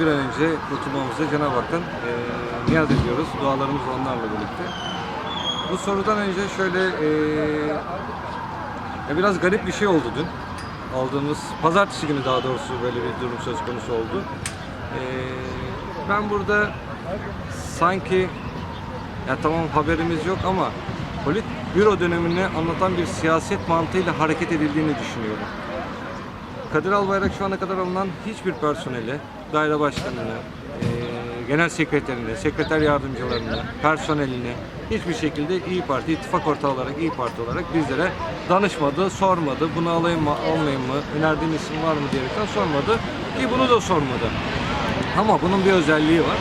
bir an önce kurtulmamızı Cenab-ı Hak'tan e, niyaz ediyoruz. Dualarımız onlarla birlikte. Bu sorudan önce şöyle e, ya biraz garip bir şey oldu dün. Aldığımız pazartesi günü daha doğrusu böyle bir durum söz konusu oldu. E, ben burada sanki ya tamam haberimiz yok ama polit büro dönemini anlatan bir siyaset mantığıyla hareket edildiğini düşünüyorum. Kadir Albayrak şu ana kadar alınan hiçbir personeli, daire başkanını, eee, genel sekreterini, sekreter yardımcılarını, personelini hiçbir şekilde İyi Parti, ittifak ortağı olarak İyi Parti olarak bizlere danışmadı, sormadı. Bunu alayım mı, almayayım mı, önerdiğin isim var mı diyerekten sormadı. Ki bunu da sormadı. Ama bunun bir özelliği var.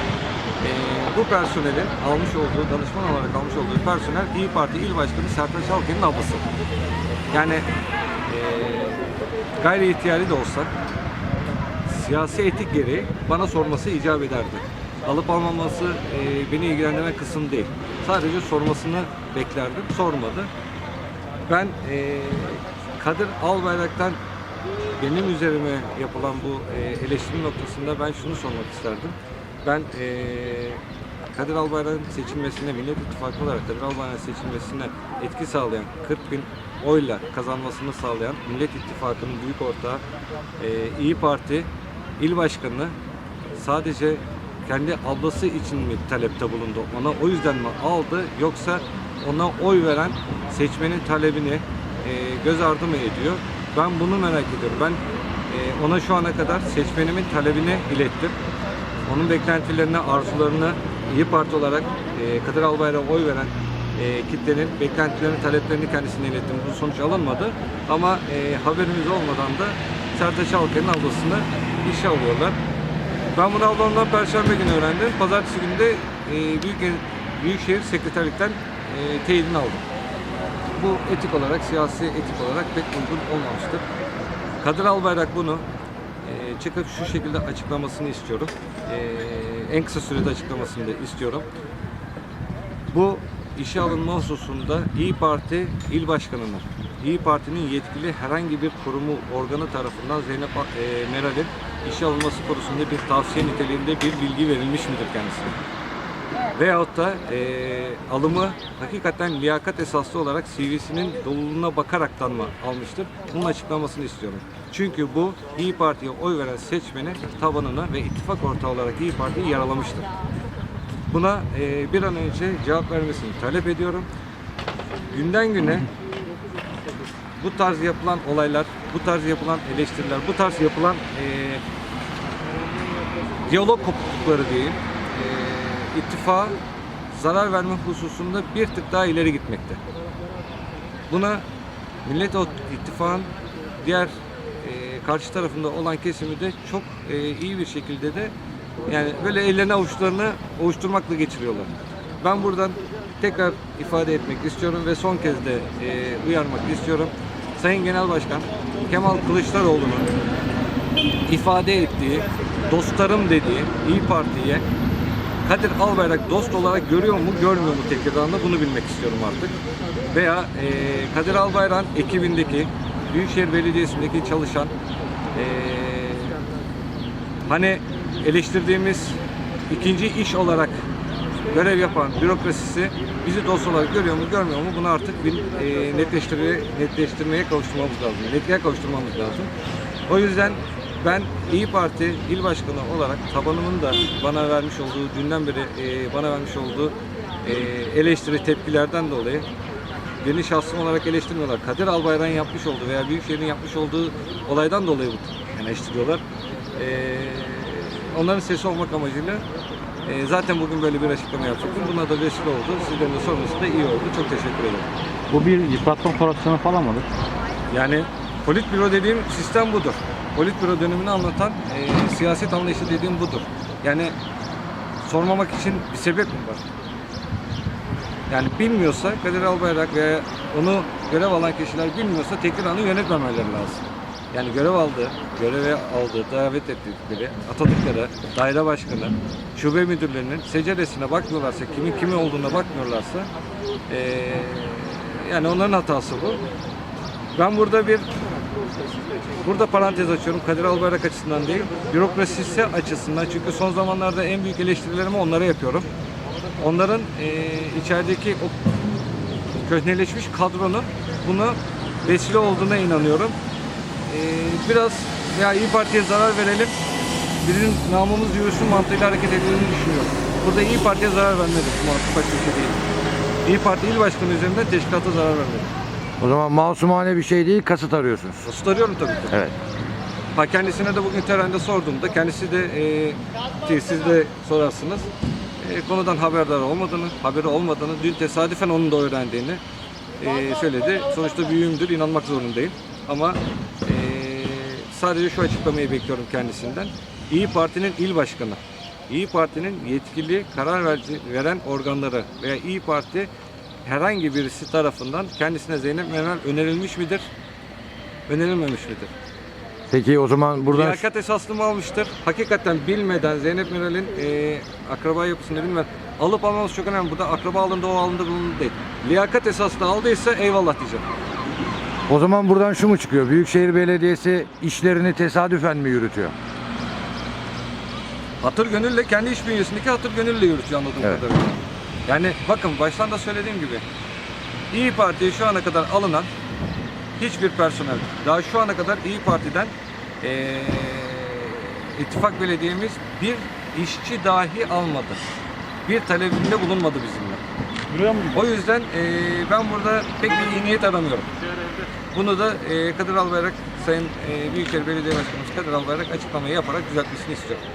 Eee, bu personelin almış olduğu, danışman olarak almış olduğu personel İyi Parti İl Başkanı Sertaç Halkın'ın ablası. Yani eee gayri ihtiyari de olsa siyasi etik gereği bana sorması icap ederdi. Alıp almaması e, beni ilgilendiren kısım değil. Sadece sormasını beklerdim. Sormadı. Ben e, Kadir Albayrak'tan benim üzerime yapılan bu e, eleştiri noktasında ben şunu sormak isterdim. Ben e, Kadir Albayrak'ın seçilmesine, Millet İttifakı olarak Kadir Albayrak'ın seçilmesine etki sağlayan 40 bin oyla kazanmasını sağlayan Millet İttifakı'nın büyük ortağı e, İyi Parti İl Başkanı sadece kendi ablası için mi talepte bulundu? Ona o yüzden mi aldı? Yoksa ona oy veren seçmenin talebini e, göz ardı mı ediyor? Ben bunu merak ediyorum. Ben e, ona şu ana kadar seçmenimin talebini ilettim. Onun beklentilerini, arzularını İyi Parti olarak e, Kadir Albayrak'a oy veren e, kitlenin beklentilerini, taleplerini kendisine ilettim. Bu sonuç alınmadı. Ama e, haberimiz olmadan da Sertaç Alkan'ın ablasını işe alıyorlar. Ben bunu ablamdan Perşembe günü öğrendim. Pazartesi günü de e, Büyük, Büyükşehir Sekreterlikten e, teyidini aldım. Bu etik olarak, siyasi etik olarak pek uygun olmamıştır. Kadir Albayrak bunu e, çıkıp şu şekilde açıklamasını istiyorum. E, en kısa sürede açıklamasını da istiyorum. Bu işe alınma hususunda İyi Parti İl Başkanı'nın, İyi Parti'nin yetkili herhangi bir kurumu, organı tarafından Zeynep e, Meral'in işe alınması konusunda bir tavsiye niteliğinde bir bilgi verilmiş midir kendisine? Veyahut da e, alımı hakikaten liyakat esaslı olarak CV'sinin doluluğuna bakaraktan mı almıştır? Bunun açıklamasını istiyorum. Çünkü bu İyi Parti'ye oy veren seçmeni tabanına ve ittifak ortağı olarak İyi Parti'yi yaralamıştır. Buna e, bir an önce cevap vermesini talep ediyorum. Günden güne bu tarz yapılan olaylar, bu tarz yapılan eleştiriler, bu tarz yapılan e, diyalog kopuklukları diyeyim, e, ittifa zarar verme hususunda bir tık daha ileri gitmekte. Buna Millet İttifakı'nın diğer e, karşı tarafında olan kesimi de çok e, iyi bir şekilde de yani böyle ellerine avuçlarını ovuşturmakla geçiriyorlar. Ben buradan tekrar ifade etmek istiyorum ve son kez de e, uyarmak istiyorum. Sayın Genel Başkan Kemal Kılıçdaroğlu'nun ifade ettiği, dostlarım dediği İyi Parti'ye Kadir Albayrak dost olarak görüyor mu, görmüyor mu Tekirdağ'da bunu bilmek istiyorum artık. Veya e, Kadir Albayrak'ın ekibindeki Büyükşehir Belediyesi'ndeki çalışan e, hani eleştirdiğimiz ikinci iş olarak görev yapan bürokrasisi bizi dost olarak görüyor mu görmüyor mu bunu artık bir e, netleştirmeye, netleştirmeye kavuşturmamız lazım. Netliğe kavuşturmamız lazım. O yüzden ben İyi Parti il başkanı olarak tabanımın da bana vermiş olduğu dünden beri e, bana vermiş olduğu e, eleştiri tepkilerden dolayı beni şahsım olarak eleştirmiyorlar. Kadir Albayrak'ın yapmış olduğu veya Büyükşehir'in yapmış olduğu olaydan dolayı bu eleştiriyorlar. E, onların sesi olmak amacıyla e, zaten bugün böyle bir açıklama yapacaktım. Buna da vesile oldu. Sizlerin de sorması da iyi oldu. Çok teşekkür ederim. Bu bir yıpratma operasyonu falan mıdır? Yani politbüro dediğim sistem budur. Politbüro dönemini anlatan e, siyaset anlayışı dediğim budur. Yani sormamak için bir sebep mi var? Yani bilmiyorsa Kadir Albayrak veya onu görev alan kişiler bilmiyorsa Tekirdağ'ı yönetmemeleri lazım. Yani görev aldığı, göreve aldığı, davet ettikleri, atadıkları daire başkanı, şube müdürlerinin seceresine bakmıyorlarsa, kimin kimi olduğuna bakmıyorlarsa eee, yani onların hatası bu. Ben burada bir Burada parantez açıyorum. Kadir Albayrak açısından değil, bürokrasisi açısından. Çünkü son zamanlarda en büyük eleştirilerimi onlara yapıyorum. Onların e, içerideki o köhneleşmiş kadronun bunu vesile olduğuna inanıyorum. E, biraz ya İyi Parti'ye zarar verelim, birinin namımız yürüsün mantığıyla hareket edildiğini düşünüyorum. Burada İyi Parti'ye zarar vermedik. Bir şey değil. İyi Parti il başkanı üzerinden teşkilata zarar vermedik. O zaman masumane bir şey değil, kasıt arıyorsunuz. Kasıt arıyorum tabii ki. Evet. Ha kendisine de bugün törende sorduğumda kendisi de e, ki siz de sorarsınız e, konudan haberdar olmadığını, haberi olmadığını, dün tesadüfen onun da öğrendiğini e, söyledi. Sonuçta büyüğümdür, inanmak zorundayım. Ama e, sadece şu açıklamayı bekliyorum kendisinden. İyi Parti'nin il başkanı, İyi Parti'nin yetkili karar verici, veren organları veya İyi Parti herhangi birisi tarafından kendisine Zeynep Meral önerilmiş midir? Önerilmemiş midir? Peki o zaman buradan Liyakat esaslı mı almıştır? Hakikaten bilmeden Zeynep Meral'in e, akraba yapısını bilmeden alıp almamız çok önemli. Burada akraba alındı o alındı bunun değil. Liyakat esaslı aldıysa eyvallah diyeceğim. O zaman buradan şu mu çıkıyor? Büyükşehir Belediyesi işlerini tesadüfen mi yürütüyor? Hatır gönülle kendi iş bünyesindeki hatır gönülle yürütüyor anladığım Evet. kadarıyla. Yani bakın baştan da söylediğim gibi İyi Parti'ye şu ana kadar alınan hiçbir personel daha şu ana kadar İyi Parti'den eee ittifak belediyemiz bir işçi dahi almadı. Bir talebinde bulunmadı bizimle. O yüzden eee, ben burada pek bir iyi niyet aramıyorum. Bunu da eee Kadir Albayrak, Sayın eee Büyükşehir Belediye Başkanımız Kadir Albayrak açıklamayı yaparak düzeltmesini istiyorum.